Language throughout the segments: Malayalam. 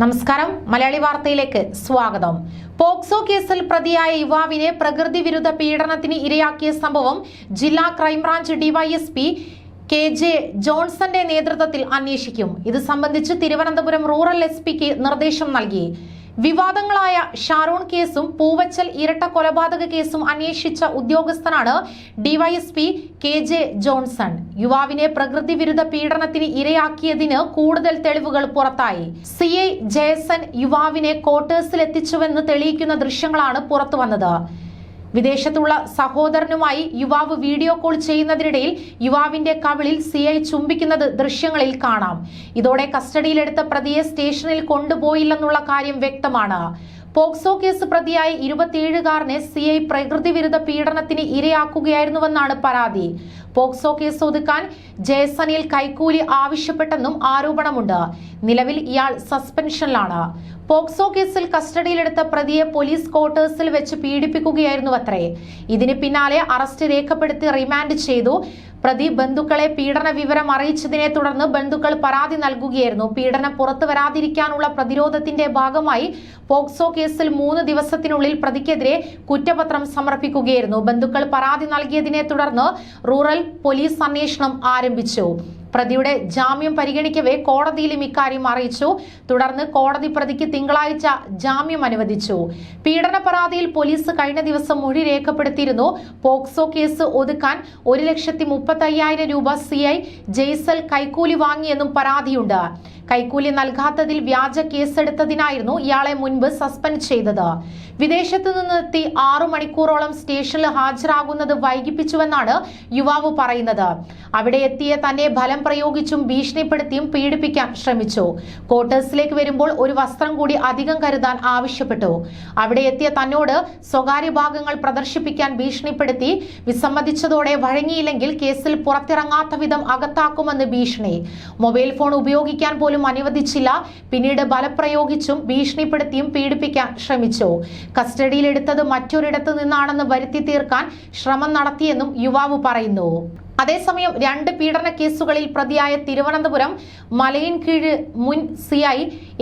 നമസ്കാരം. മലയാളി വാർത്തയിലേക്ക് സ്വാഗതം. പോക്സോ കേസിൽ പ്രതിയായ യുവാവിനെ പ്രകൃതി വിരുദ്ധ പീഡനത്തിന് ഇരയാക്കിയ സംഭവം ജില്ലാ crime branch DYSP K J ജോൺസന്റെ നേതൃത്വത്തിൽ അന്വേഷിക്കും. ഇത് സംബന്ധിച്ച് തിരുവനന്തപുരം റൂറൽ എസ് നിർദ്ദേശം നൽകി. വിവാദങ്ങളായ ഷാറൂൺ കേസും പൂവച്ചൽ ഇരട്ട കൊലപാതക കേസും അന്വേഷിച്ച ഉദ്യോഗസ്ഥനാണ് ഡിവൈഎസ്പി കെ ജെ ജോൺസൺ. യുവാവിനെ പ്രകൃതി വിരുദ്ധ പീഡനത്തിന് ഇരയാക്കിയതിന് കൂടുതൽ തെളിവുകൾ പുറത്തായി. സി ഐ ജയസൻ യുവാവിനെ ക്വാർട്ടേഴ്സിൽ എത്തിച്ചുവെന്ന് തെളിയിക്കുന്ന ദൃശ്യങ്ങളാണ് പുറത്തുവന്നത്. വിദേശത്തുള്ള സഹോദരനുമായി യുവാവ് വീഡിയോ കോൾ ചെയ്യുന്നതിനിടയിൽ യുവാവിന്റെ കവിളിൽ സി ഐ ചുംബിക്കുന്നത് ദൃശ്യങ്ങളിൽ കാണാം. ഇതോടെ കസ്റ്റഡിയിലെടുത്ത പ്രതിയെ സ്റ്റേഷനിൽ കൊണ്ടുപോയില്ലെന്നുള്ള കാര്യം വ്യക്തമാണ്. പോക്സോ കേസ് പ്രതിയായ ഇരുപത്തിയേഴുകാരനെ സി ഐ പ്രകൃതി വിരുദ്ധ പീഡനത്തിന് ഇരയാക്കുകയായിരുന്നുവെന്നാണ് പരാതി. പോക്സോ കേസ് ഒതുക്കാൻ ജയസനിൽ കൈക്കൂലി ആവശ്യപ്പെട്ടെന്നും ആരോപണമുണ്ട്. നിലവിൽ ഇയാൾ സസ്പെൻഷനിലാണ്. പോക്സോ കേസിൽ കസ്റ്റഡിയിലെടുത്ത പ്രതിയെ പോലീസ് ക്വാർട്ടേഴ്സിൽ വെച്ച് പീഡിപ്പിക്കുകയായിരുന്നു അത്രേ ഇതിന് പിന്നാലെ അറസ്റ്റ് രേഖപ്പെടുത്തി റിമാൻഡ് ചെയ്തു. പ്രതി ബന്ധുക്കളെ പീഡന വിവരം അറിയിച്ചതിനെ തുടർന്ന് ബന്ധുക്കൾ പരാതി നൽകുകയായിരുന്നു. പീഡനം പുറത്തു വരാതിരിക്കാനുള്ള പ്രതിരോധത്തിന്റെ ഭാഗമായി പോക്സോ കേസിൽ മൂന്ന് ദിവസത്തിനുള്ളിൽ പ്രതിക്കെതിരെ കുറ്റപത്രം സമർപ്പിക്കുകയായിരുന്നു. ബന്ധുക്കൾ പരാതി നൽകിയതിനെ തുടർന്ന് റൂറൽ പോലീസ് അന്വേഷണം ആരംഭിച്ചു. പ്രതിയുടെ ജാമ്യം പരിഗണിക്കവേ കോടതിയിലും ഇക്കാര്യം അറിയിച്ചു. തുടർന്ന് കോടതി പ്രതിക്ക് തിങ്കളാഴ്ച ജാമ്യം അനുവദിച്ചു. പീഡന പരാതിയിൽ പോലീസ് കഴിഞ്ഞ ദിവസം മൊഴി രേഖപ്പെടുത്തിയിരുന്നു. പോക്സോ കേസ് ഒതുക്കാൻ ഒരു ലക്ഷത്തി മുപ്പത്തി അയ്യായിരം രൂപ സി ഐ ജയ്സൽ കൈക്കൂലി വാങ്ങിയെന്നും പരാതിയുണ്ട്. കൈക്കൂലി നൽകാത്തതിൽ വ്യാജ കേസെടുത്തതിനായിരുന്നു ഇയാളെ മുൻപ് സസ്പെൻഡ് ചെയ്തത്. വിദേശത്തു നിന്നെത്തി ആറു മണിക്കൂറോളം സ്റ്റേഷനിൽ ഹാജരാകുന്നത് വൈകിപ്പിച്ചുവെന്നാണ് യുവാവ് പറയുന്നത്. അവിടെ എത്തിയ തന്നെ ഫലം പ്രയോഗിച്ചും ഭീഷണിപ്പെടുത്തിയും പീഡിപ്പിക്കാൻ ശ്രമിച്ചു. ക്വാർട്ടേഴ്സിലേക്ക് വരുമ്പോൾ ഒരു വസ്ത്രം കൂടി അധികം കരുതാൻ ആവശ്യപ്പെട്ടു. അവിടെ എത്തിയ തന്നോട് സ്വകാര്യ ഭാഗങ്ങൾ പ്രദർശിപ്പിക്കാൻ ഭീഷണിപ്പെടുത്തി വിസമ്മതിച്ചതോടെ വഴങ്ങിയില്ലെങ്കിൽ കേസിൽ പുറത്തിറങ്ങാത്ത വിധം അകത്താക്കുമെന്ന് ഭീഷണി. മൊബൈൽ ഫോൺ ഉപയോഗിക്കാൻ പോലും അനുവദിച്ചില്ല. പിന്നീട് ബലപ്രയോഗിച്ചും ഭീഷണിപ്പെടുത്തിയും പീഡിപ്പിക്കാൻ ശ്രമിച്ചു. കസ്റ്റഡിയിലെടുത്തത് മറ്റൊരിടത്തു നിന്നാണെന്ന് വരുത്തി തീർക്കാൻ ശ്രമം നടത്തിയെന്നും യുവാവ് പറയുന്നു. അതേസമയം രണ്ട് പീഡന കേസുകളിൽ പ്രതിയായ തിരുവനന്തപുരം മലയൻകീഴ് മുൻ സിഐ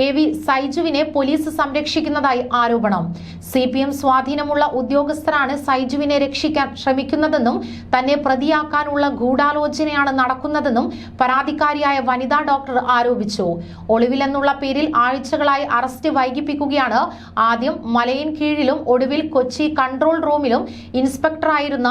എ വി സൈജുവിനെ പോലീസ് സംരക്ഷിക്കുന്നതായി ആരോപണം. സി പി എം സ്വാധീനമുള്ള ഉദ്യോഗസ്ഥരാണ് സൈജുവിനെ രക്ഷിക്കാൻ ശ്രമിക്കുന്നതെന്നും തന്നെ പ്രതിയാക്കാനുള്ള ഗൂഢാലോചനയാണ് നടക്കുന്നതെന്നും പരാതിക്കാരിയായ വനിതാ ഡോക്ടർ ആരോപിച്ചു. ഒളിവിലെന്നുള്ള പേരിൽ ആഴ്ചകളായി അറസ്റ്റ് വൈകിപ്പിക്കുകയാണ്. ആദ്യം മലയൻകീഴിലും ഒടുവിൽ കൊച്ചി കൺട്രോൾ റൂമിലും ഇൻസ്പെക്ടറായിരുന്ന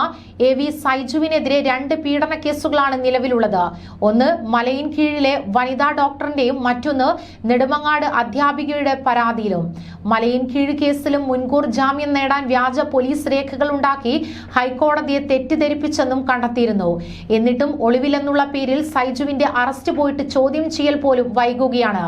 എ വി സൈജുവിനെതിരെ രണ്ട് പീഡന കേസുകളാണ് നിലവിലുള്ളത്. ഒന്ന് മലയിൻ കീഴിലെ വനിതാ ഡോക്ടറിന്റെയും മറ്റൊന്ന് നെടുമങ്ങാട് അധ്യാപികയുടെ പരാതിയിലും. മലയിൻ കീഴ് കേസിലും മുൻകൂർ ജാമ്യം നേടാൻ വ്യാജ പോലീസ് രേഖകൾ ഉണ്ടാക്കി ഹൈക്കോടതിയെ തെറ്റിദ്ധരിപ്പിച്ചെന്നും കണ്ടെത്തിയിരുന്നു. എന്നിട്ടും ഒളിവിലെന്നുള്ള പേരിൽ സൈജുവിന്റെ അറസ്റ്റ് പോയിട്ട് ചോദ്യം ചെയ്യൽ പോലും വൈകുകയാണ്.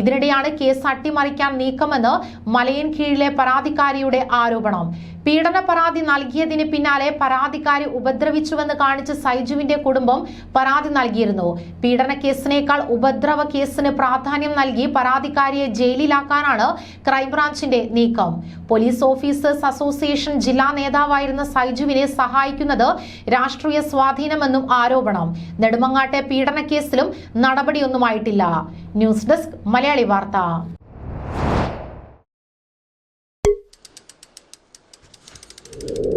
ഇതിനിടെയാണ് കേസ് അട്ടിമറിക്കാൻ നീക്കമെന്ന് മലയൻ കീഴിലെ പരാതിക്കാരിയുടെ ആരോപണം. പീഡന പരാതി നൽകിയതിന് പിന്നാലെ പരാതിക്കാരി ഉപദ്രവിച്ചുവെന്ന് കാണിച്ച് സൈജുവിന്റെ കുടുംബം പരാതി നൽകിയിരുന്നു. പീഡന കേസിനേക്കാൾ ഉപദ്രവ കേസിന് പ്രാധാന്യം നൽകി പരാതിക്കാരിയെ ജയിലിലാക്കാനാണ് ക്രൈംബ്രാഞ്ചിന്റെ നീക്കം. പോലീസ് ഓഫീസേഴ്സ് അസോസിയേഷൻ ജില്ലാ നേതാവായിരുന്ന സൈജുവിനെ സഹായിക്കുന്നത് രാഷ്ട്രീയ സ്വാധീനമെന്നും ആരോപണം. നെടുമങ്ങാട്ടെ പീഡന കേസിലും നടപടിയൊന്നുമായിട്ടില്ല. ന്യൂസ് ഡെസ്ക് മലയാളി വാർത്ത. you